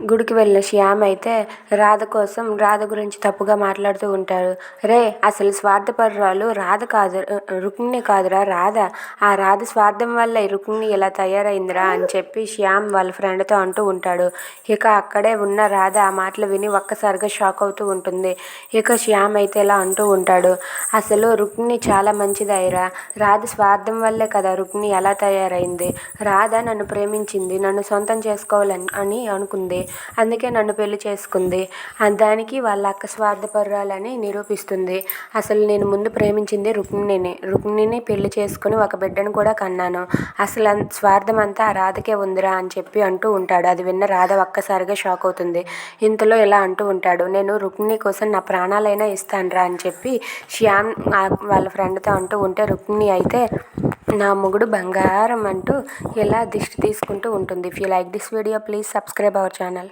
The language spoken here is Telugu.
గుడికి వెళ్ళిన శ్యామ్ అయితే రాధ కోసం రాధ గురించి తప్పుగా మాట్లాడుతూ ఉంటాడు. రే అసలు స్వార్థపరురాలు రాధ కాదు రుక్మిణి కాదురా రాధ. ఆ రాధ స్వార్థం వల్ల ఈ రుక్మిణి ఇలా తయారైందిరా అని చెప్పి శ్యామ్ వాళ్ళ ఫ్రెండ్తో అంటూ ఉంటాడు. ఇక అక్కడే ఉన్న రాధ ఆ మాటలు విని ఒక్కసారిగా షాక్ అవుతూ ఉంటుంది. ఇక శ్యామ్ అయితే ఇలా అంటూ ఉంటాడు. అసలు రుక్మిణి చాలా మంచిదైరా రాధ స్వార్థం వల్లే కదా రుక్మిణి ఎలా తయారైంది. రాధ నన్ను ప్రేమించింది నన్ను సొంతం చేసుకోవాలని అని అనుకుంది. అందుకే నన్ను పెళ్ళి చేసుకుంది. దానికి వాళ్ళ అక్క స్వార్థపరురాలని నిరూపిస్తుంది. అసలు నేను ముందు ప్రేమించింది రుక్మిణిని. రుక్మిణిని పెళ్ళి చేసుకుని ఒక బిడ్డను కూడా కన్నాను. అసలు స్వార్థం అంతా ఆ రాధకే ఉందిరా అని చెప్పి అంటూ ఉంటాడు. అది విన్న రాధ ఒక్కసారిగా షాక్ అవుతుంది. ఇంతలో ఇలా అంటూ ఉంటాడు. నేను రుక్మిణి కోసం నా ప్రాణాలైనా ఇస్తానురా అని చెప్పి శ్యామ్ వాళ్ళ ఫ్రెండ్తో అంటూ ఉంటే రుక్మిణి అయితే నా మొగుడు బంగారం అంటూ ఇలా దిష్టి తీసుకుంటూ ఉంటుంది. If you like this video please subscribe our channel